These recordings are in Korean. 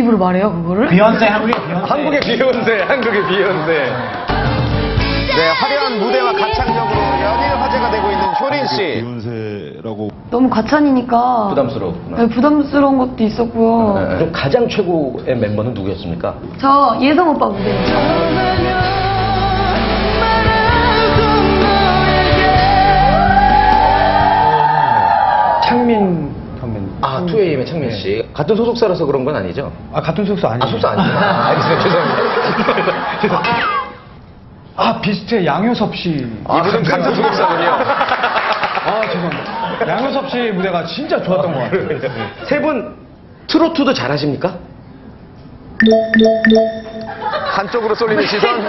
입으로 말해요, 그거를? 비욘세 한국의 비욘세. 한국의 비욘세, 한국의 비욘세. 네, 화려한 무대와 가창력으로 연일 화제가 되고 있는 효린 씨. 비욘세라고 너무 과찬이니까. 부담스럽구나. 네, 부담스러운 것도 있었고요. 네. 그럼 가장 최고의 멤버는 누구였습니까? 저 예성 오빠 무대였 아, 2AM의 창민 씨. 같은 소속사라서 그런 건 아니죠? 아 같은 숙소 아니에요? 아, 소속사 아니죠? 아, 알겠습니다. 죄송합니다. 죄송합니다. 아 비슷해 양효섭 씨. 이분은 같은 소속사군요. 아 죄송합니다. 양효섭 씨 무대가 진짜 좋았던 것 같아요. 세 분 트로트도 잘하십니까? 한쪽으로 쏠리는 시선.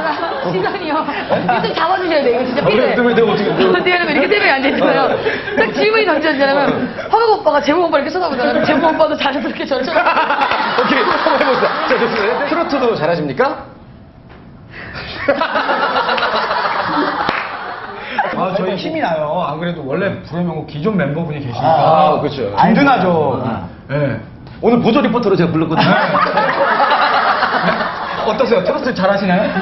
시선이요. 일단 잡아주셔야 돼요. 이거 진짜 아, 왜, 삐져요. 왜, 내가 어떻게, 어떻게 하면 이렇게 세명이 앉아있잖아요. 딱 질문이 던져지잖아요. 화각 오빠가 재봉 오빠 이렇게 쳐다보잖아요. 재봉 오빠도 자연스럽게 저를 쳐다보고. 오케이, 한번 해보자. 자, 좋습니다. 트로트도 잘하십니까? 아 저희 힘이 나요. 안 그래도 원래 불의 명곡 기존 멤버분이 계시니까. 아, 그렇죠. 든든하죠. 예. 오늘 보조 리포터로 제가 불렀거든요. 어떠세요? 트로트 잘하시나요?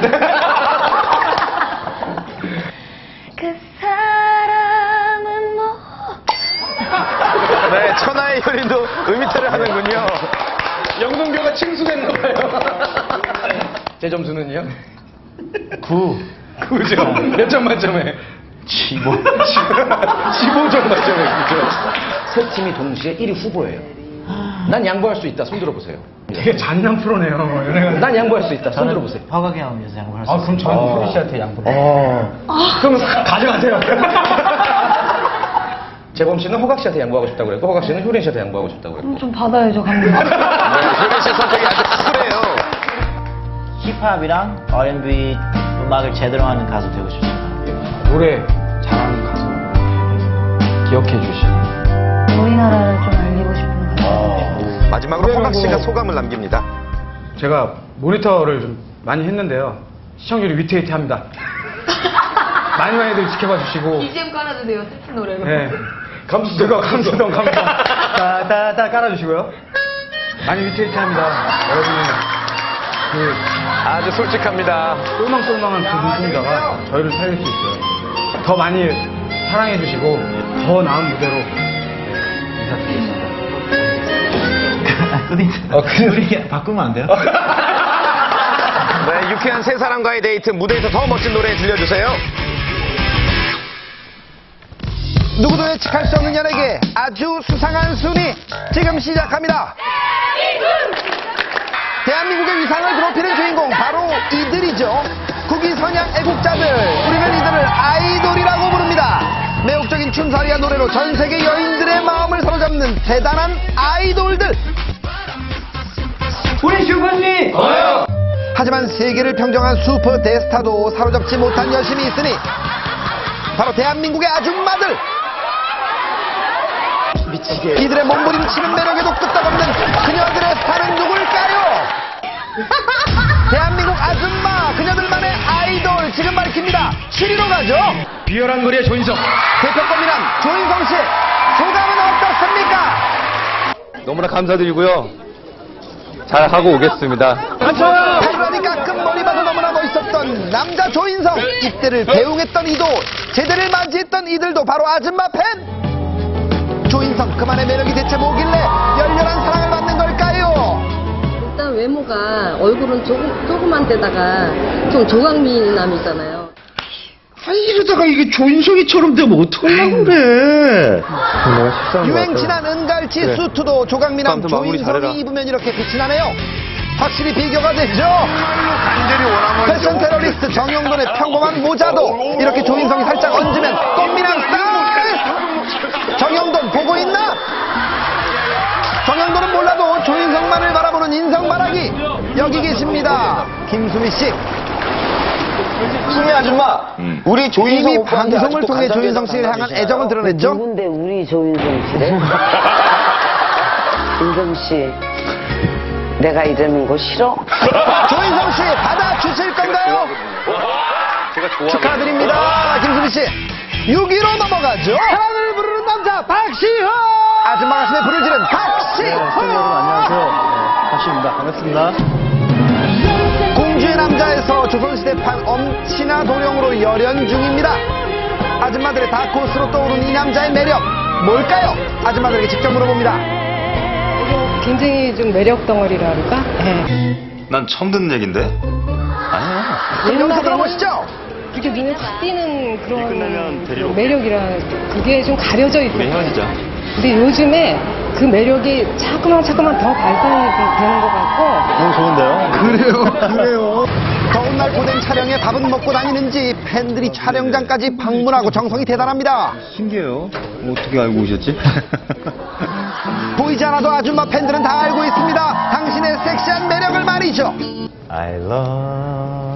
그 사람은 뭐. 네, 천하의 효린도 음이탈을 하는군요. 영동교가 칭수됐나봐요. 제 점수는요? 9. 9점. 몇점 만점에? 15. 15점 만점에 9점. 세 팀이 동시에 1위 후보예요. 난 양보할 수 있다. 손 들어보세요. 되게 잔인한 프로네요. 연애가. 난 양보할 수 있다. 손 들어보세요. 화각에 하면 양보할 수 아. 그럼 저는 효린 씨한테 양보. 어. 그럼 가져가세요. 재범 씨는 허각 씨한테 양보하고 싶다고 그랬고, 허각 씨는 효린 씨한테 양보하고 싶다고 그랬고. 그럼 좀 받아야죠, 감독. 네, 효린 씨 선택이 아주 쿨해요. 힙합이랑 R&B 음악을 제대로 하는 가수 되고 싶습니다. 노래 잘하는 가수 기억해 주시고. 우리나라를 좀. 마지막으로 허각 씨가 소감을 남깁니다. 제가 모니터를 좀 많이 했는데요. 시청률이 위태위태합니다. 많이 많이들 지켜봐 주시고. BGM 깔아주세요, 슬픈 노래로. 네. 감수성, 그거 감수성 감수성. 따따따 깔아주시고요. 많이 위태위태합니다. 여러분은 그 아주 솔직합니다. 똘망똘망한 그 눈동자가 저희를 살릴 수 있어요. 더 많이 사랑해 주시고 더 나은 무대로 네, 인사드리겠습니다. 어, 우리 바꾸면 안 돼요? 네, 유쾌한 세 사람과의 데이트 무대에서 더 멋진 노래 들려주세요. 누구도 예측할 수 없는 연예계 아주 수상한 순위 지금 시작합니다. 대한민국의 위상을 드높이는 주인공 바로 이들이죠. 국위선양 애국자들 우리는 이들을 아이돌이라고 부릅니다. 매혹적인 춤사리와 노래로 전 세계 여인들의 마음을 사로잡는 대단한 아이돌들. 우리 슈퍼님! 하지만 세계를 평정한 슈퍼 대스타도 사로잡지 못한 여신이 있으니 바로 대한민국의 아줌마들 미치게 이들의 몸부림치는 매력에도 끄떡없는 그녀들의 스타는 누굴까요? 대한민국 아줌마 그녀들만의 아이돌 지금 밝힙니다 7위로 가죠 비열한 거리의 조인성. 대표권이란 조인성 씨 소감은 어떻습니까? 너무나 감사드리고요. 잘 하고 오겠습니다. 그러니까 끝머리 봐도 너무나 멋있었던 남자 조인성. 이때를 배웅했던 이도 제대를 맞이했던 이들도 바로 아줌마 팬! 조인성 그만의 매력이 대체 뭐길래 열렬한 사랑을 받는 걸까요? 일단 외모가 얼굴은 조금, 조그만 데다가 좀 조각미남이잖아요. 이러다가 이게 조인성이처럼 되면 어떡하려고 그래. 유행 지난 은갈치 그래. 수트도 조각미남 아무튼 마무리 조인성이. 입으면 이렇게 빛이 나네요. 확실히 비교가 되죠? 패션 테러리스트 정영돈의 평범한 모자도 이렇게 조인성이 살짝 얹으면 꽃미남 스타일 정영돈 보고 있나? 정영돈은 몰라도 조인성만을 바라보는 인성바라기. 여기 계십니다. 김수미 씨 수미 아줌마, 우리 조인성 이미 오빠한테 방송을 아직도 통해 조인성 씨를 향한? 애정을 드러냈죠 누군데 우리 조인성 씨래? 인성 씨, 내가 이러는 거 싫어? 조인성 씨 받아 주실 건가요? 제가 좋아. 축하드립니다. 김수미 씨. 6위로 넘어가죠. 사랑을 부르는 남자 박시호. 아줌마 가슴에 불을 지른 박시호. 여러분 안녕하세요. 박시입니다. 반갑습니다. 공주의 남자에서 조선시대판 엄친아 도령으로 열연 중입니다. 아줌마들의 다크호스로 떠오른 이 남자의 매력 뭘까요? 아줌마들에게 직접 물어봅니다. 굉장히 좀 매력 덩어리라 할까? 난 처음 듣는 얘긴데? 아니야. 그럼 여기서 들어보시죠. 이렇게 눈에 탁 띄는 그런 매력이라 그게 좀 가려져 있고. 헤어지자. 근데 요즘에 그 매력이 자꾸만 자꾸만 더 발산이 되는 것 같고. 너무 좋은데요? 그래요, 그래요. 더운 날 고된 촬영에 밥은 먹고 다니는지 팬들이 촬영장까지 방문하고 정성이 대단합니다. 신기해요. 어떻게 알고 오셨지? 보이지 않아도 아줌마 팬들은 다 알고 있습니다. 당신의 섹시한 매력을 말이죠. I love.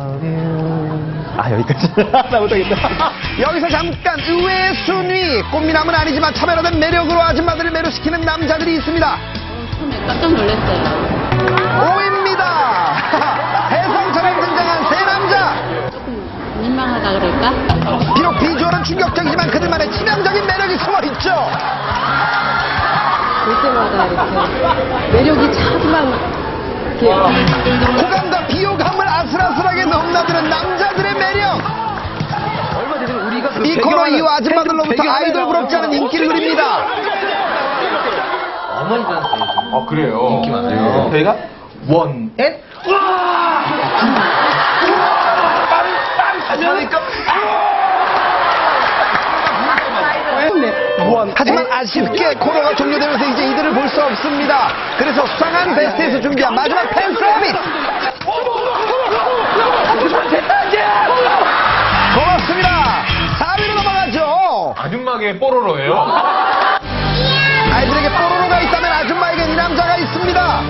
아, 여기까지. 나 못하겠다. 여기서 잠깐 의외의 순위. 꽃미남은 아니지만 차별화된 매력으로 아줌마들을 매료시키는 남자들이 있습니다. 깜짝 놀랐어요. 오입니다. 혜성처럼 등장한 세 남자. 민망하다 그럴까? 비록 비주얼은 충격적이지만 그들만의 치명적인 매력이 숨어있죠. 볼 때마다 이렇게 매력이 이렇게 호감과 비호감을 아슬아슬하게 넘나드는 매력. 이 코너 이후 아줌마들로부터 아이돌 부럽지 않은 인기를 누립니다. 아 그래요? 인기 많아요. 저희가 원, 앤, 하지만 아쉽게 코너가 종료되면서 이제 이들을 볼 수 없습니다. 그래서 수상한 베스트에서 준비한 마지막 팬 서비스. 아줌마계 뽀로로예요. 아이들에게 뽀로로가 있다면 아줌마에겐 이 남자가 있습니다.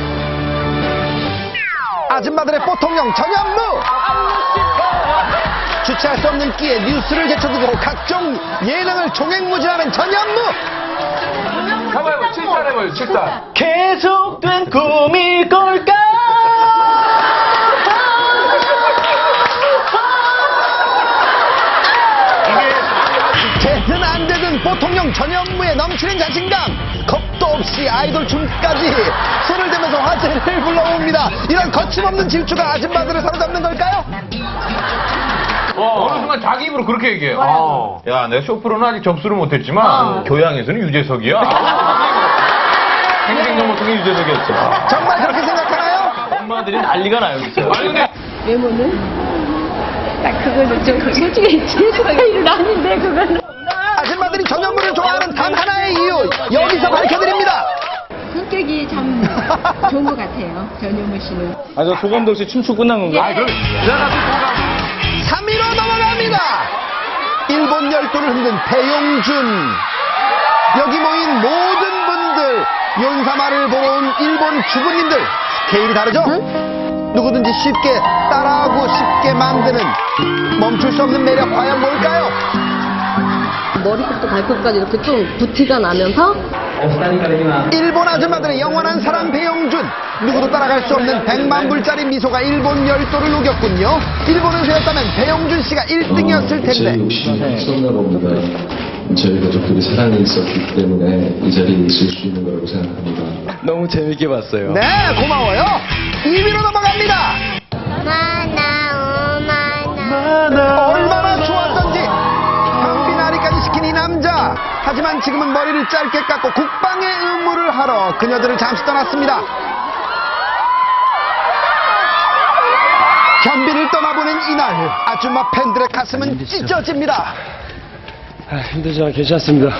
아줌마들의 보통령 전현무. 주체할 수 없는 끼에 뉴스를 제쳐두고 각종 예능을 종횡무진하는 전현무. 가봐요, 칠단 해봐요, 칠단. 계속된 꿈일 걸까? 전현무의 넘치는 자신감 겁도 없이 아이돌 춤까지 손을 대면서 화제를 불러옵니다 이런 거침없는 질주가 아줌마들을 사로잡는 걸까요? 어, 어느 순간 자기 입으로 그렇게 얘기해요. 야, 내가 쇼프로는 아직 접수를 못했지만 교양에서는 유재석이야. 행정정 같은 게 유재석이었어. 정말 그렇게 생각하나요? 엄마들이 난리가 나요, 진짜. 아니 근데 외모는? 딱 그거는 좀 솔직히 제 스타일은 아닌데 그거는. 아줌마들이 전현무를 좋아하는 단 하나의 이유 여기서 밝혀드립니다 성격이 참 좋은 것 같아요. 전현무 씨는. 아, 저 조감독 씨 춤추 끝난 건가요? 아, 그럼 내가 3위로 넘어갑니다 일본 열도를 흔든 배용준 여기 모인 모든 분들 연사마를 보러 온 일본 주부님들 스케일이 다르죠? 누구든지 쉽게 따라하고 쉽게 만드는 멈출 수 없는 매력 과연 뭘까요? 머리부터 발끝까지 이렇게 좀 부티가 나면서 일본 아줌마들의 영원한 사랑 배영준 누구도 따라갈 수 없는 100만 불짜리 미소가 일본 열도를 녹였군요 일본에서였다면 배영준 씨가 1등이었을 제 텐데 있었나 봅니다. 저희 가족들이 사랑이 있었기 때문에 이 자리에 있을 수 있는 거라고 생각합니다. 너무 재밌게 봤어요. 네 고마워요 하지만 지금은 머리를 짧게 깎고 국방의 의무를 하러 그녀들을 잠시 떠났습니다. 현빈을 떠나보낸 이날 아줌마 팬들의 가슴은 찢어집니다. 힘들지만 괜찮습니다.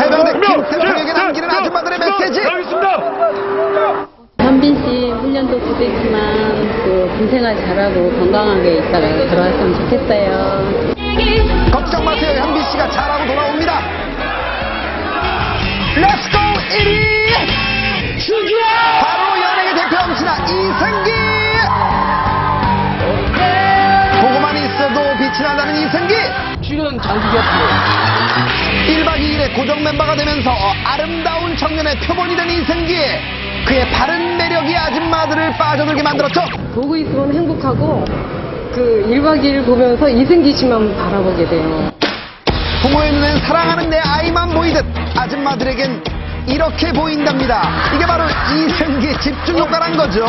해병대 김태훈에게 남기는 아줌마들의 메시지. 현빈 씨 훈련도 고생했지만 또 군생활 잘하고 건강하게 있다가 들어왔으면 좋겠어요. 걱정 마세요. 현빈 씨가 잘 출연 장기가 1박 2일의 고정 멤버가 되면서 아름다운 청년의 표본이 된 이승기 그의 바른 매력이 아줌마들을 빠져들게 만들었죠 보고 있으면 행복하고 그 1박 2일 보면서 이승기 씨만 바라보게 돼요. 부모의 눈엔 사랑하는 내 아이만 보이듯 아줌마들에겐 이렇게 보인답니다. 이게 바로 이승기 집중 효과란 거죠.